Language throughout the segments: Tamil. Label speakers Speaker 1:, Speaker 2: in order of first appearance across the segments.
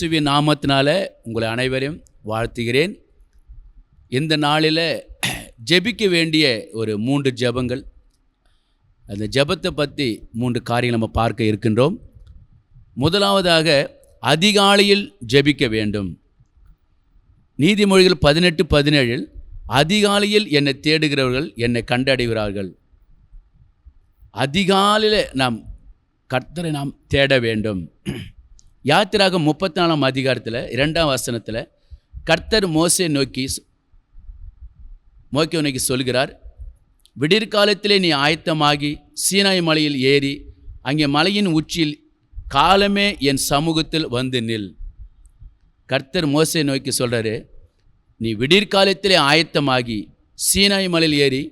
Speaker 1: இயேசுவின் நாமத்தினால உங்களை அனைவரையும் வாழ்த்துகிறேன். இந்த நாளில் ஜெபிக்க வேண்டிய ஒரு மூன்று ஜெபங்கள். அந்த ஜெபத்தை பற்றி மூன்று காரியங்கள் நம்ம பார்க்க இருக்கின்றோம். முதலாவதாக அதிகாலையில் ஜெபிக்க வேண்டும். நீதிமொழிகள் பதினெட்டு பதினேழில் அதிகாலையில் என்னை தேடுகிறவர்கள் என்னை கண்டடைகிறார்கள். அதிகாலையில் நாம் கர்த்தரை நாம் தேட வேண்டும். யாத்திராக முப்பத்தி நாலாம் அதிகாரத்தில் இரண்டாம் வசனத்தில் கர்த்தர் மோசை நோக்கி மோக்கை நோக்கி சொல்கிறார் விடிற்காலத்திலே நீ ஆயத்தமாகி சீனாய் மலையில் ஏறி அங்கே மலையின் உச்சியில் காலமே என் சமூகத்தில் வந்து நில். கர்த்தர் மோசை நோக்கி சொல்கிறாரு நீ விடிற்காலத்திலே ஆயத்தமாகி சீனாய் மலையில் ஏறி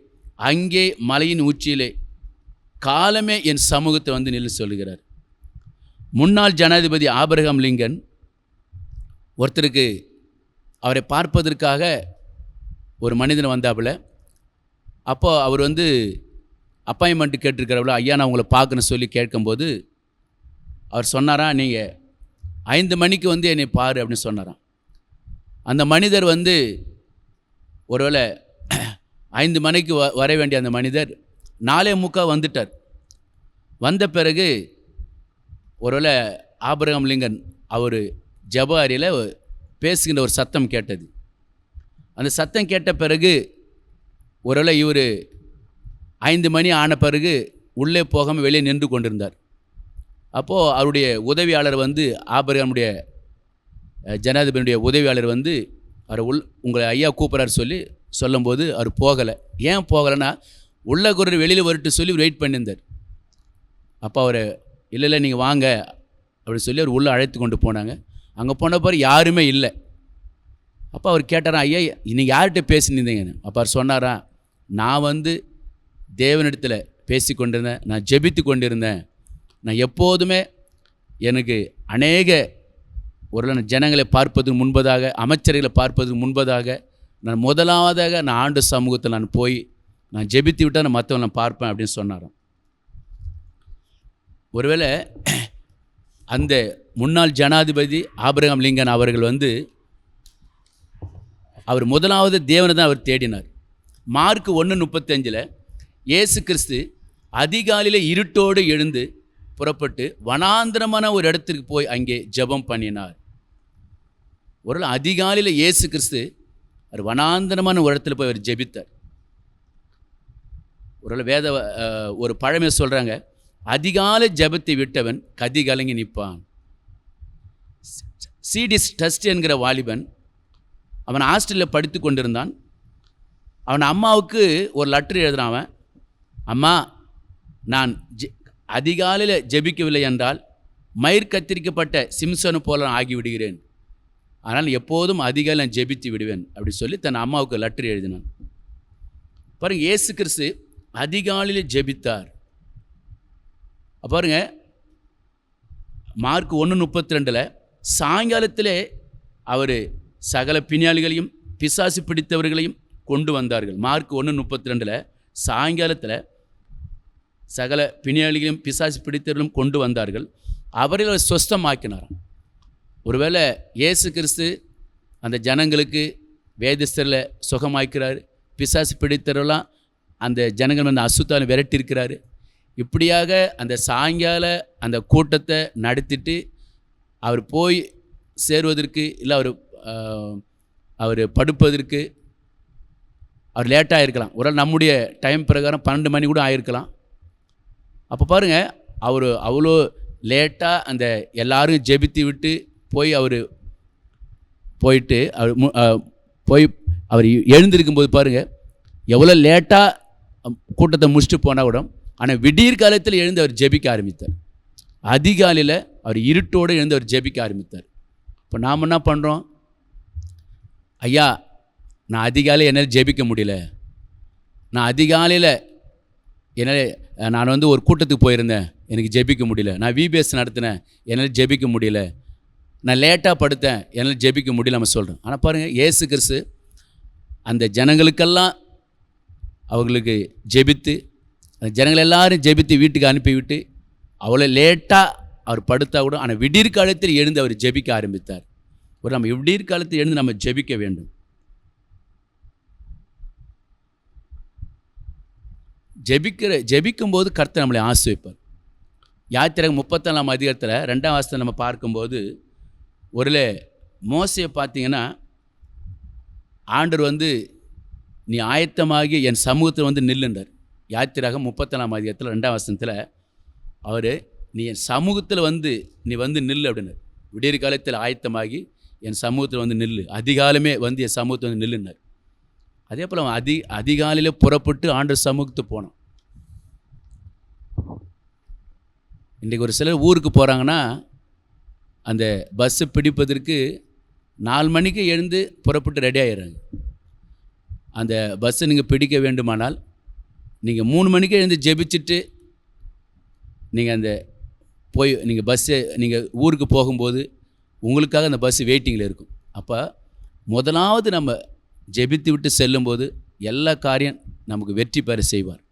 Speaker 1: அங்கே மலையின் உச்சியிலே காலமே என் சமூகத்தை வந்து நில் சொல்கிறார் முன்னாள் ஜனாதிபதி ஆபிரகாம் லிங்கன் ஒருத்தருக்கு அவரை பார்ப்பதற்காக ஒரு மனிதன் வந்தாப்புல. அப்போ அவர் வந்து அப்பாயின்மெண்ட் கேட்டிருக்கிறவள ஐயா நான் உங்களை பார்க்கணும்னு சொல்லி கேட்கும்போது அவர் சொன்னாரா நீங்கள் ஐந்து மணிக்கு வந்து என்னை பாரு அப்படின்னு சொன்னாராம். அந்த மனிதர் வந்து ஒருவேளை ஐந்து மணிக்கு வ வர வேண்டிய அந்த மனிதர் நாலே முக்கா வந்துட்டார். வந்த பிறகு ஒருவேளை ஆபிரகாம் லிங்கன் அவர் ஜப அறையில் பேசுகின்ற ஒரு சத்தம் கேட்டது. அந்த சத்தம் கேட்ட பிறகு ஒருவேளை இவர் ஐந்து மணி ஆன பிறகு உள்ளே போகாமல் வெளியே நின்று கொண்டிருந்தார். அப்போது அவருடைய உதவியாளர் வந்து ஆபரகனுடைய ஜனாதிபதியுடைய உதவியாளர் வந்து அவர் உள் உங்களை ஐயா கூப்பிட்றாரு சொல்லி சொல்லும்போது அவர் போகலை. ஏன் போகலைன்னா உள்ள குரல் வெளியில் வரட்டு சொல்லி வெயிட் பண்ணியிருந்தார். அப்போ அவர் இல்லை இல்லை நீங்கள் வாங்க. அப்படின்னு சொல்லி அவர் உள்ளே அழைத்து கொண்டு போனாங்க. அங்கே போன பிறகு யாருமே இல்லை. அப்போ அவர் கேட்டாரா ஐயா நீங்கள் யார்கிட்ட பேசினிருந்தீங்கன்னு அப்போ அவர் சொன்னாரா நான் வந்து தேவனிடத்தில் பேசி கொண்டிருந்தேன் நான் ஜெபித்து கொண்டிருந்தேன். நான் எப்போதுமே எனக்கு அநேக ஒரு ஜனங்களை பார்ப்பதற்கு முன்பதாக அமைச்சர்களை பார்ப்பதற்கு முன்பதாக நான் முதலாவதாக நான் ஆண்டு சமூகத்தில் நான் போய் நான் ஜெபித்து விட்டால் நான் மற்றவங்க நான் பார்ப்பேன் அப்படின்னு சொன்னாராம். ஒருவேளை அந்த முன்னாள் ஜனாதிபதி ஆபிரகாம் லிங்கன் அவர்கள் வந்து அவர் முதலாவது தேவனை தான் அவர் தேடினார். மார்க் ஒன்று முப்பத்தஞ்சில் இயேசு கிறிஸ்து அதிகாலையில் இருட்டோடு எழுந்து புறப்பட்டு வனாந்திரமான ஒரு இடத்திற்கு போய் அங்கே ஜெபம் பண்ணினார். ஒரு அதிகாலையில் இயேசு கிறிஸ்து அவர் வனாந்திரமான ஒரு இடத்துல போய் அவர் ஜெபித்தார். ஒரு வேத ஒரு பழமை சொல்கிறாங்க அதிகாலை ஜபத்தை விட்டவன் கதி கலங்கி நிற்பான். சீடிஸ் டஸ்ட் என்கிற வாலிபன் அவன் ஹாஸ்டலில் படித்து கொண்டிருந்தான். அவன் அம்மாவுக்கு ஒரு லெட்டர் எழுதுறான் அவன். அம்மா நான் ஜெ அதிகாலையில் ஜெபிக்கவில்லை என்றால் மயிர் கத்திரிக்கப்பட்ட சிம்சனு போல ஆகிவிடுகிறேன். ஆனால் எப்போதும் அதிகாலை நான் ஜெபித்து விடுவேன் அப்படி சொல்லி தன் அம்மாவுக்கு லெட்டர் எழுதினான். பாருங்கள் இயேசு கிறிஸ்து அதிகாலையில் ஜெபித்தார். பாருங்கள் பாருங்க மார்க் ஒன்று முப்பத்தி ரெண்டில் சாயங்காலத்திலே அவர் சகல பிணியாளிகளையும் பிசாசு பிடித்தவர்களையும் கொண்டு வந்தார்கள். மார்க் ஒன்று முப்பத்தி ரெண்டில் சாயங்காலத்தில் சகல பிணியாளிகளையும் பிசாசு பிடித்தவர்களும் கொண்டு வந்தார்கள். அவர்களை அவர் சொஸ்தமாக்கினாராம். ஒருவேளை இயேசு கிறிஸ்து அந்த ஜனங்களுக்கு வேதஸ்தரில் சுகமாக்கிறார் பிசாசு பிடித்தவரெல்லாம் அந்த ஜனங்கள் வந்து அசுத்தான விரட்டியிருக்கிறாரு. இப்படியாக அந்த சாயங்கால அந்த கூட்டத்தை நடத்திட்டு அவர் போய் சேருவதற்கு இல்லை அவர் அவர் படுப்பதற்கு அவர் லேட்டாக இருக்கலாம். ஒரு நம்முடைய டைம் பிரகாரம் பன்னெண்டு மணி கூட ஆயிருக்கலாம். அப்போ பாருங்கள் அவர் அவ்வளோ லேட்டாக அந்த எல்லாரும் ஜெபித்து விட்டு போய் அவர் போயிட்டு அவர் மு- போய் அவர் எழுந்திருக்கும்போது பாருங்கள் எவ்வளோ லேட்டாக கூட்டத்தை முடிச்சுட்டு போனால் கூட ஆனால் விடியற் காலத்தில் எழுந்து அவர் ஜெபிக்க ஆரம்பித்தார். அதிகாலையில் அவர் இருட்டோடு எழுந்து அவர் ஜெபிக்க ஆரம்பித்தார். இப்போ நாம் என்ன பண்ணுறோம் ஐயா நான் அதிகாலை என்னால் ஜெபிக்க முடியல. நான் அதிகாலையில் என்னால் நான் வந்து ஒரு கூட்டத்துக்கு போயிருந்தேன். எனக்கு ஜெபிக்க முடியல. நான் விபிஎஸ் நடத்தினேன். என்னால் ஜெபிக்க முடியல. நான் லேட்டாக படுத்தேன். என்னால் ஜெபிக்க முடியல நம்ம சொல்கிறேன் ஆனால் பாருங்கள் ஏசு கிறிஸ்து அந்த ஜனங்களுக்கெல்லாம் அவங்களுக்கு ஜெபித்து அந்த ஜனங்கள் எல்லாரும் ஜெபித்து வீட்டுக்கு அனுப்பிவிட்டு அவ்வளோ லேட்டாக அவர் படுத்தா கூட ஆனால் விடிர் காலத்தில் எழுந்து அவர் ஜெபிக்க ஆரம்பித்தார். ஒரு நம்ம விடிர் காலத்தில் எழுந்து நம்ம ஜெபிக்க வேண்டும். ஜெபிக்கிற ஜெபிக்கும்போது கர்த்தர் நம்மளை ஆசிரிப்பார் யாத்திரை முப்பத்தாலாம் அதிகாரத்தில் ரெண்டாம் வாசத்தை நம்ம பார்க்கும்போது ஒருல மோசையை பார்த்தீங்கன்னா ஆண்டர் வந்து நீ ஆயத்தமாகி என் சமூகத்தில் வந்து நில்லுன்றார். யாத்திராக முப்பத்தேழாம் அதிகாரத்தில் ரெண்டாம் வசனத்தில் அவர் நீ என் சமூகத்தில் வந்து நீ வந்து நில்லு அப்படின்னார். விடியற் காலத்தில் ஆயத்தமாகி என் சமூகத்தில் வந்து நில்லு. அதிகாலமே வந்து என் சமூகத்தில் வந்து நில்லுன்னார். அதே போல் அவன் அதி அதிகாலையில் புறப்பட்டு ஆண்டு சமூகத்துக்கு போனான். இன்றைக்கி ஒரு சிலர் ஊருக்கு போகிறாங்கன்னா அந்த பஸ்ஸு பிடிப்பதற்கு நாலு மணிக்கு எழுந்து புறப்பட்டு ரெடி ஆகிடுறாங்க அந்த பஸ்ஸை நீங்கள் பிடிக்க வேண்டுமானால் நீங்கள் மூணு மணிக்கு எழுந்து ஜெபிச்சுட்டு நீங்கள் அந்த போய் நீங்கள் பஸ்ஸு நீங்கள் ஊருக்கு போகும்போது உங்களுக்காக அந்த பஸ்ஸு வெயிட்டிங்கில் இருக்கும். அப்போ முதலாவது நம்ம ஜெபித்து விட்டு செல்லும்போது எல்லா காரியம் நமக்கு வெற்றி பெற செய்வார்.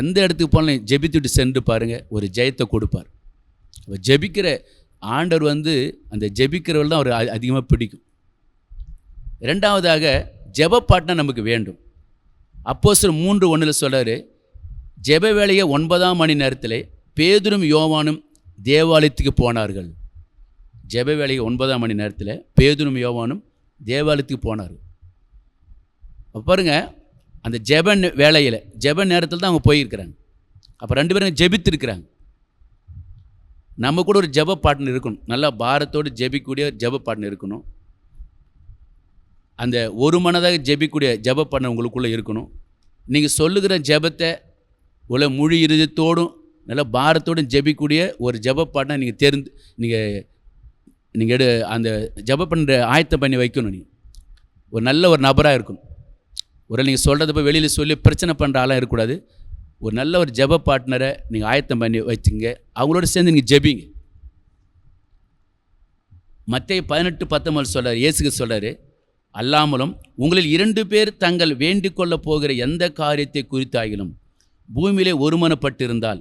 Speaker 1: எந்த இடத்துக்கு போனாலும் ஜெபித்து விட்டு சென்று பாருங்கள் ஒரு ஜெயத்தை கொடுப்பார். அப்போ ஜெபிக்கிற ஆண்டவர் வந்து அந்த ஜெபிக்கிறவள் தான் அவர் அதிகமாக பிடிக்கும். ரெண்டாவதாக ஜெபப்பாட்டினா நமக்கு வேண்டும். அப்போ சில மூன்று ஒன்றில் சொல்கிறாரு ஜெப வேலையை ஒன்பதாம் மணி நேரத்தில் பேதுரும் யோவானும் தேவாலயத்துக்கு போனார்கள். ஜெப வேலையை ஒன்பதாம் மணி நேரத்தில் பேதுரும் யோவானும் தேவாலயத்துக்கு போனார் அப்போ பாருங்க அந்த ஜெப வேலையில் ஜெப நேரத்தில் தான் அவங்க போயிருக்கிறாங்க. அப்போ ரெண்டு பேரும் ஜெபித்திருக்கிறாங்க. நம்ம கூட ஒரு ஜெப பாட்டன் இருக்கணும். நல்லா பாரத்தோடு ஜெபிக்கூடிய ஒரு ஜெப பாட்டன் இருக்கணும். அந்த ஒரு மனதாக ஜெபிக்கூடிய ஜெப பாட்டன் உங்களுக்குள்ளே இருக்கணும். நீங்கள் சொல்லுகிற ஜெபத்தை உள்ள முழு இருதயத்தோடும் நல்ல பாரத்தோடும் ஜெபிக்கக்கூடிய ஒரு ஜெப நீங்கள் தெரிந்து நீங்கள் நீங்கள் எடு அந்த ஜெப பண்ணுற ஆயத்தம் பண்ணி வைக்கணும் நீங்கள் ஒரு நல்ல ஒரு நபராக இருக்கணும். ஒரு நீங்கள் சொல்கிறத போய் வெளியில் சொல்லி பிரச்சனை பண்ணுற ஆளாக இருக்கக்கூடாது. ஒரு நல்ல ஒரு ஜெப பார்ட்னரை நீங்கள் ஆயத்தம் பண்ணி வச்சுங்க. அவங்களோட சேர்ந்து நீங்கள் ஜெபிங்க. மற்ற பதினெட்டு பத்தொம்பது சொல்கிறார் இயேசுக்கு சொல்கிறார் அல்லாமலும் உங்களில் இரண்டு பேர் தங்கள் வேண்டிக்கொள்ளப் போகிற எந்த காரியத்தை குறித்தாகிலும் பூமியிலே ஒருமனப்பட்டிருந்தால்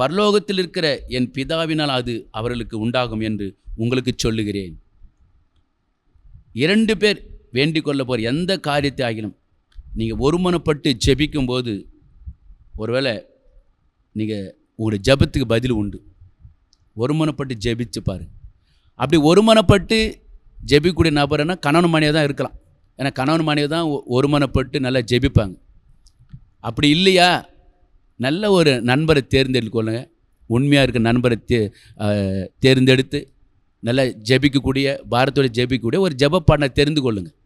Speaker 1: பரலோகத்தில் இருக்கிற என் பிதாவினால் அது அவர்களுக்கு உண்டாகும் என்று உங்களுக்கு சொல்லுகிறேன். இரண்டு பேர் வேண்டிக் கொள்ள போகிற எந்த காரியத்தை ஆகிலும் நீங்கள் ஒருமனப்பட்டு ஜெபிக்கும்போது ஒருவேளை நீங்கள் உங்களுடைய ஜெபத்துக்கு பதில் உண்டு. ஒருமனப்பட்டு ஜெபிச்சு பாரு. அப்படி ஒருமனப்பட்டு ஜெபிக்கூடிய நபர்னா கணவன் மனைவி தான் இருக்கலாம். ஏன்னா கணவன் மனைவி தான் ஒருமனப்பட்டு நல்லா ஜெபிப்பாங்க. அப்படி இல்லையா? நல்ல ஒரு நண்பரை தேர்ந்தெடுக்கொள்ளுங்க உண்மையாக இருக்க நண்பரை தே தேர்ந்தெடுத்து நல்லா ஜெபிக்கக்கூடிய பாரத்தோட ஜெபிக்கக்கூடிய ஒரு ஜெப பாட்டை தெரிந்து கொள்ளுங்கள்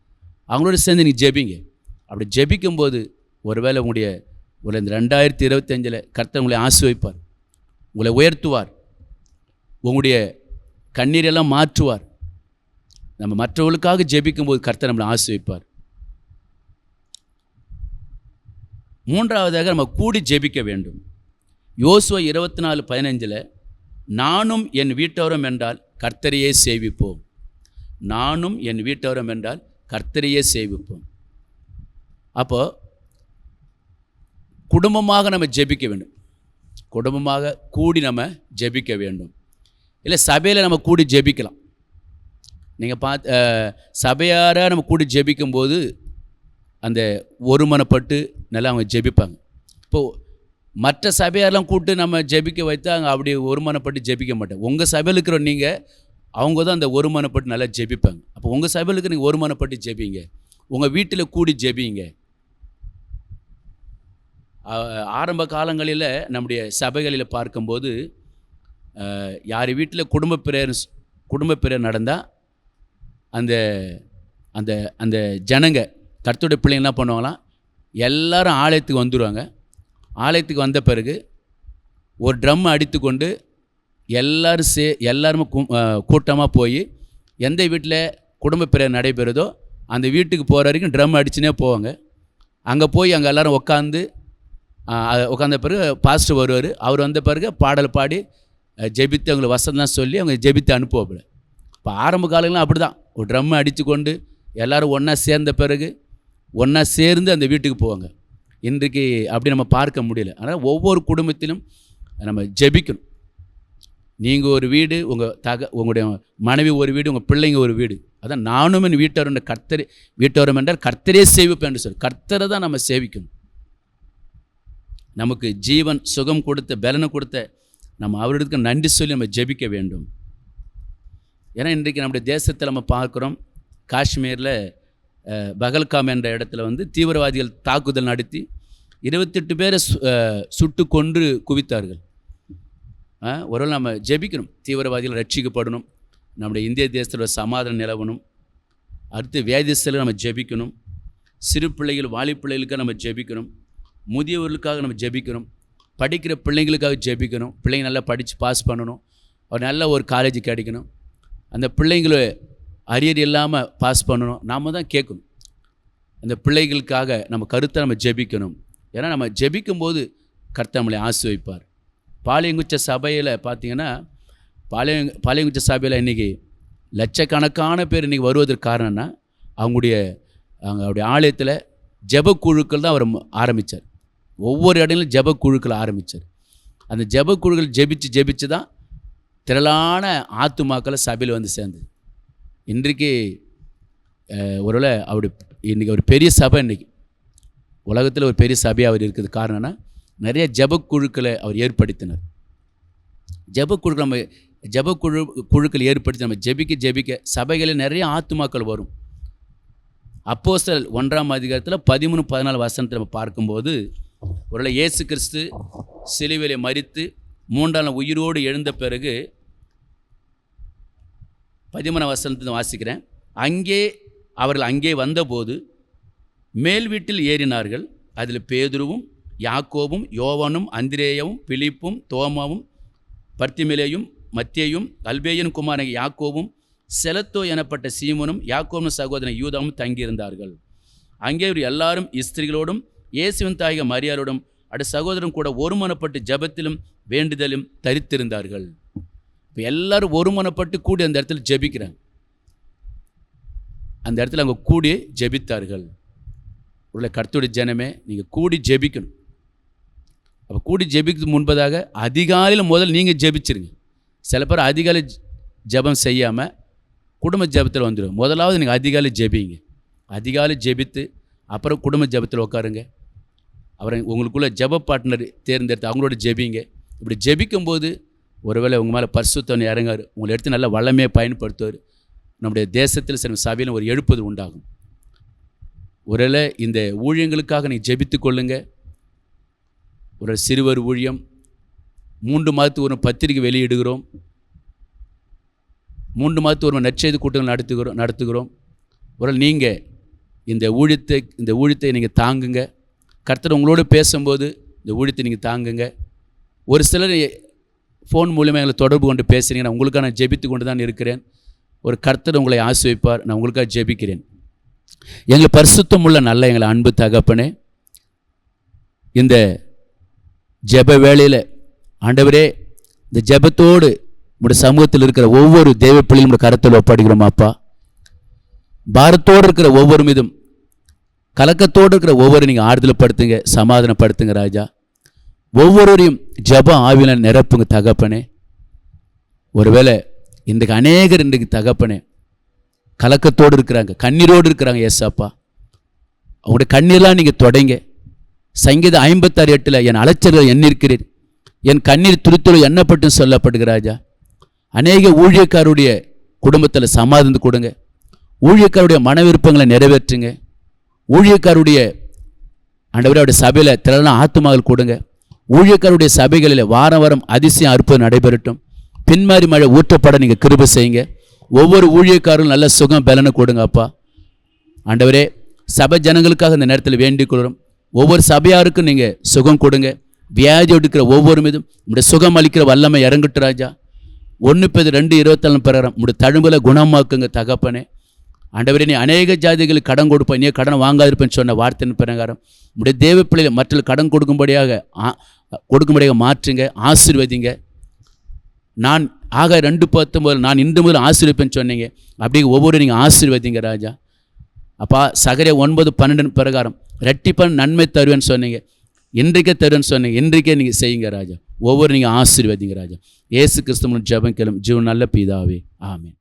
Speaker 1: அவங்களோட சேர்ந்து நீங்கள் ஜெபிங்க. அப்படி ஜெபிக்கும்போது ஒருவேளை உங்களுடைய ஒரு இந்த ரெண்டாயிரத்தி இருபத்தஞ்சில் கர்த்தர் உங்களை ஆசிர்வதிப்பார். உங்களை உயர்த்துவார். உங்களுடைய கண்ணீரெல்லாம் மாற்றுவார். நம்ம மற்றவர்களுக்காக ஜெபிக்கும்போது கர்த்தர் நம்மளை ஆசிரிப்பார் மூன்றாவதாக நம்ம கூடி ஜெபிக்க வேண்டும். யோசுவை இருபத்தி நாலு பதினஞ்சில் நானும் என் வீட்டோரம் என்றால் கர்த்தரையே சேவிப்போம். நானும் என் வீட்டோரம் என்றால் கர்த்தரையே சேவிப்போம். அப்போ குடும்பமாக நம்ம ஜெபிக்க வேண்டும். குடும்பமாக கூடி நம்ம ஜெபிக்க வேண்டும். இல்லை சபையில் நம்ம கூடி ஜெபிக்கலாம். நீங்கள் பார்த்து சபையாராக நம்ம கூடி ஜெபிக்கும்போது அந்த ஒருமனப்பட்டு நல்லா அவங்க ஜெபிப்பாங்க. இப்போது மற்ற சபையாரெல்லாம் கூப்பிட்டு நம்ம ஜெபிக்க வைத்தா அங்கே அப்படி ஒருமனப்பட்டு ஜெபிக்க மாட்டேன் உங்கள் சபையில் இருக்கிற நீங்கள் அவங்க தான் அந்த ஒருமனப்பட்டு நல்லா ஜெபிப்பாங்க. அப்போ உங்கள் சபையில் இருக்கிற நீங்கள் ஒருமனப்பட்டு ஜெபிங்க. உங்கள் வீட்டில் கூடி ஜெபிங்க. ஆரம்ப காலங்களில் நம்முடைய சபைகளில் பார்க்கும்போது யார் வீட்டில் குடும்ப பிரேயர் குடும்ப பிரேயர் நடந்தால் அந்த அந்த அந்த ஜனங்க கர்த்தருடைய பிள்ளைங்க என்ன பண்ணுவாங்களாம்? எல்லாரும் ஆலயத்துக்கு வந்துடுவாங்க ஆலயத்துக்கு வந்த பிறகு ஒரு ட்ரம் அடித்துக்கொண்டு எல்லோரும் சே எல்லாருமே கூட்டமாக போய் எந்த வீட்டில் குடும்ப பிரேயர் நடைபெறுதோ அந்த வீட்டுக்கு போகிற வரைக்கும் ட்ரம் அடிச்சுனே போவாங்க. அங்கே போய் அங்கே எல்லோரும் உட்காந்து உட்காந்த பிறகு பாஸ்டர் வருவார். அவர் வந்த பிறகு பாடல் பாடி ஜெபித்து அவங்களுக்கு வசந்தம் சொல்லி அவங்க ஜெபித்து அனுப்புவாப்புல. இப்போ ஆரம்ப காலங்கள்லாம் அப்படி தான் ஒரு ட்ரம் அடித்து கொண்டு எல்லோரும் ஒன்றா சேர்ந்த பிறகு ஒன்றா சேர்ந்து அந்த வீட்டுக்கு போவாங்க. இன்றைக்கு அப்படி நம்ம பார்க்க முடியல. அதனால் ஒவ்வொரு குடும்பத்திலும் நம்ம ஜெபிக்கணும். நீங்கள் ஒரு வீடு உங்கள் தக உங்களுடைய மனைவி ஒரு வீடு உங்கள் பிள்ளைங்க ஒரு வீடு. அதான் நானும் என் வீட்டவர் கர்த்தரே கர்த்தரை வீட்டவரும் என்றால் கர்த்தரே சேவிப்பேன் என்று சொல்லி கர்த்தரை தான் நம்ம சேவிக்கணும். நமக்கு ஜீவன் சுகம் கொடுத்த பலனை கொடுத்த நம்ம அவரிடத்துக்கு நன்றி சொல்லி நம்ம ஜெபிக்க வேண்டும். ஏன்னா இன்றைக்கு நம்முடைய தேசத்தில் நம்ம பார்க்குறோம் காஷ்மீரில் பகல்காம் என்ற இடத்துல வந்து தீவிரவாதிகள் தாக்குதல் நடத்தி இருபத்தெட்டு பேரை சு- சுட்டு கொன்று குவித்தார்கள். ஆ, ஒருவேளை நம்ம ஜெபிக்கணும். தீவிரவாதிகள் ரட்சிக்கப்படணும். நம்முடைய இந்திய தேசத்தில் சமாதானம் நிலவணும். அடுத்து வேதிஸ்தில் நம்ம ஜெபிக்கணும். சிறு பிள்ளைகள் வாலி பிள்ளைகளுக்காக நம்ம ஜெபிக்கணும். முதியவர்களுக்காக நம்ம ஜெபிக்கணும். படிக்கிற பிள்ளைங்களுக்காக ஜெபிக்கணும். பிள்ளைங்க நல்லா படித்து பாஸ் பண்ணணும். ஒரு நல்ல ஒரு காலேஜ் கிடைக்கணும். அந்த பிள்ளைங்களை அரியர் இல்லாமல் பாஸ் பண்ணணும். நாம் தான் கேட்கணும். அந்த பிள்ளைகளுக்காக நம்ம கருத்தை நம்ம ஜெபிக்கணும். ஏன்னா நம்ம ஜெபிக்கும்போது கர்த்தர் நம்மளை ஆசிர்வதிப்பார். பாளையங்குச்ச சபையில் பார்த்தீங்கன்னா பாளைய பாளையங்குச்ச சபையில் இன்றைக்கி லட்சக்கணக்கான பேர் இன்றைக்கி வருவதற்கு காரணம்னா அவங்களுடைய அவங்களுடைய ஆலயத்தில் ஜெபக்குழுக்கள் தான் அவர் ஆரம்பித்தார் ஒவ்வொரு இடங்களும் ஜெபக்குழுக்கள் ஆரம்பித்தார் அந்த ஜெபக்குழுக்கள் ஜெபிச்சு ஜெபிச்சு தான் திரளான ஆத்துமாக்களை சபையில் வந்து சேர்ந்து இன்றைக்கு ஒருவேளை அவருடைய இன்றைக்கி ஒரு பெரிய சபை இன்றைக்கி உலகத்தில் ஒரு பெரிய சபையாக அவர் இருக்குது காரணம்னா நிறைய ஜபக்குழுக்களை அவர் ஏற்படுத்தினார். ஜெபக்குழு நம்ம ஜெபக்குழு குழுக்கள் ஏற்படுத்தி நம்ம ஜெபிக்க ஜெபிக்க சபைகளில் நிறைய ஆத்துமாக்கள் வரும். அப்போஸ்தலர் ஒன்றாம் அதிகாரத்தில் பதிமூணு பதினாலு வசனத்தை நம்ம பார்க்கும்போது ஒருவேளை இயேசு கிறிஸ்து சிலுவையிலே மரித்து மூன்றாம் உயிரோடு எழுந்த பிறகு பதிமூணாம் வசனத்தை வாசிக்கிறேன். அங்கே அவர்கள் அங்கே வந்தபோது மேல் வீட்டில் ஏறினார்கள். அதில் பேதுருவும் யாக்கோவும் யோவனும் அந்திரேயவும் பிலிப்பும் தோமாவும் பர்த்திமிலேயும் மத்தியையும் அல்பேயன் குமாரன் யாக்கோவும் செலத்தோ எனப்பட்ட சீமனும் யாக்கோபும் சகோதரன் யூதாவும் தங்கியிருந்தார்கள். அங்கே இவர் எல்லாரும் இஸ்திரிகளோடும் இயேசுவின் தாயக மரியாரோடும் அடு சகோதரன் கூட ஒருமனப்பட்டு ஜெபத்திலும் வேண்டுதலும் தரித்திருந்தார்கள். இப்போ எல்லாரும் ஒருமனப்பட்டு கூடி அந்த இடத்துல ஜெபிக்கிறாங்க. அந்த இடத்துல அவங்க கூடி ஜெபித்தார்கள். உள்ள கருத்துடைய ஜனமே நீங்கள் கூடி ஜெபிக்கணும். அப்போ கூடி ஜெபிக்கிறது முன்பதாக அதிகாலையில் முதல்ல நீங்கள் ஜெபிச்சிருங்க. சில பேர் அதிகாலை ஜபம் ஜெபம் செய்யாமல் குடும்ப ஜெபத்தில் வந்துடும் முதலாவது நீங்கள் அதிகாலை ஜெபிங்க. அதிகாலை ஜெபித்து அப்புறம் குடும்ப ஜெபத்தில் உட்காருங்க. அப்புறம் உங்களுக்குள்ள ஜெப பார்ட்னர் தேர்ந்தெடுத்து அவங்களோட ஜெபிங்க. இப்படி ஜெபிக்கும்போது ஒருவேளை உங்கள் மேலே பரிசுத்தவன் இறங்காரு உங்களை எடுத்து நல்ல வல்லமையை பயன்படுத்துவார். நம்முடைய தேசத்தில் சில சபையில் ஒரு எழுப்புதல் உண்டாகும். ஒருவேளை இந்த ஊழியங்களுக்காக நீங்கள் ஜெபித்து கொள்ளுங்க. ஒரு சிறுவர் ஊழியம் மூன்று மாதத்துக்கு ஒரு பத்திரிகை வெளியிடுகிறோம். மூன்று மாதத்துக்கு ஒரு நற்செய்தி கூட்டங்கள் நடத்துகிறோம் நடத்துகிறோம். ஒரு நீங்கள் இந்த ஊழியத்தை இந்த ஊழியத்தை நீங்கள் தாங்குங்க. கர்த்தர் உங்களோடு பேசும்போது இந்த ஊழியத்தை நீங்கள் தாங்குங்க. ஒரு சிலர் ஃபோன் மூலியமாக எங்களை தொடர்பு கொண்டு பேசுகிறீங்க நான் உங்களுக்காக நான் ஜெபித்து கொண்டு தான் இருக்கிறேன். ஒரு கர்த்தர் உங்களை ஆசிரிப்பார் நான் உங்களுக்காக ஜெபிக்கிறேன். எங்கள் பரிசுத்தம் உள்ள நல்ல எங்களை அன்பு தகப்பனே இந்த ஜெப வேளையில் ஆண்டவரே இந்த ஜெபத்தோடு நம்முடைய சமூகத்தில் இருக்கிற ஒவ்வொரு தெய்வ பிள்ளையும் உங்களுடைய கருத்தில் ஒப்பாடுகிறோம் அப்பா. பாரத்தோடு இருக்கிற ஒவ்வொரு மீதும் கலக்கத்தோடு இருக்கிற ஒவ்வொரு நீங்கள் ஆறுதல் படுத்துங்க சமாதானப்படுத்துங்க ராஜா. ஒவ்வொருவரையும் ஜப ஆவில நிரப்புங்க தகப்பனே. ஒருவேளை இன்றைக்கு அநேகர் இன்றைக்கு தகப்பனே கலக்கத்தோடு இருக்கிறாங்க கண்ணீரோடு இருக்கிறாங்க ஏசாப்பா. அப்பா அவங்களுடைய கண்ணீர்லாம் நீங்கள் தொடங்க. சங்கீதம் ஐம்பத்தாறு எட்டில் என் அலைச்சல்கள் எண்ணிருக்கிறீர். என் கண்ணீர் துருத்துரு எண்ணப்பட்டு சொல்லப்படுகிறாஜா அநேக ஊழியக்காருடைய குடும்பத்தில் சமாதானம் கொடுங்க. ஊழியக்காருடைய மன விருப்பங்களை நிறைவேற்றுங்க. ஊழியக்காருடைய ஆண்டவரே அவருடைய சபையில் திரளான ஆத்துமாவில் கொடுங்க. ஊழியக்காருடைய சபைகளில் வாரம் வாரம் அதிசயம் அற்புதம் நடைபெறட்டும். பின்மாறி மழை ஊற்றப்பட நீங்கள் கிருப செய்யுங்க. ஒவ்வொரு ஊழியக்காரரும் நல்ல சுகம் பலனை கொடுங்க அப்பா. ஆண்டவரே சபை ஜனங்களுக்காக இந்த நேரத்தில் வேண்டிக் கொள்கிறோம். ஒவ்வொரு சபையாருக்கும் நீங்கள் சுகம் கொடுங்க. வியாதி எடுக்கிற ஒவ்வொரு மீதும் உங்களுடைய சுகம் அளிக்கிற வல்லமை இறங்கட்டு ராஜா. ஒன்று பேர் ரெண்டு இருபத்தாலும் பிறகு உங்களுடைய தழும்புல குணமாக்குங்க தகப்பனே. ஆண்டவரே நீ அநேக ஜாதிகளுக்கு கடன் கொடுப்பேன் நீ கடன் வாங்காதிருப்பேன்னு சொன்ன வார்த்தையின் பிரகாரம் உடைய தேவ பிள்ளைகள் மற்ற கடன் கொடுக்கும்படியாக ஆ- கொடுக்கும்படியாக மாற்றுங்க ஆசீர்வதிங்க. நான் ஆக ரெண்டு பத்தொம்பது நான் இன்று முதல் ஆசீர்வதிப்பேன்னு சொன்னீங்க. அப்படி ஒவ்வொரு நீங்கள் ஆசீர்வதிங்க ராஜா. அப்பா சகரே ஒன்பது பன்னெண்டு பிரகாரம் ரெட்டிப்பன் நன்மை தருவேன்னு சொன்னீங்க. இன்றைக்கே தருவேன்னு சொன்னீங்க. இன்றைக்கே நீங்கள் செய்யுங்க ராஜா. ஒவ்வொரு நீங்கள் ஆசீர்வதிங்க ராஜா. ஏசு கிறிஸ்துவன் ஜபம் கேளும். ஜீவன் நல்ல பிதாவே. ஆமே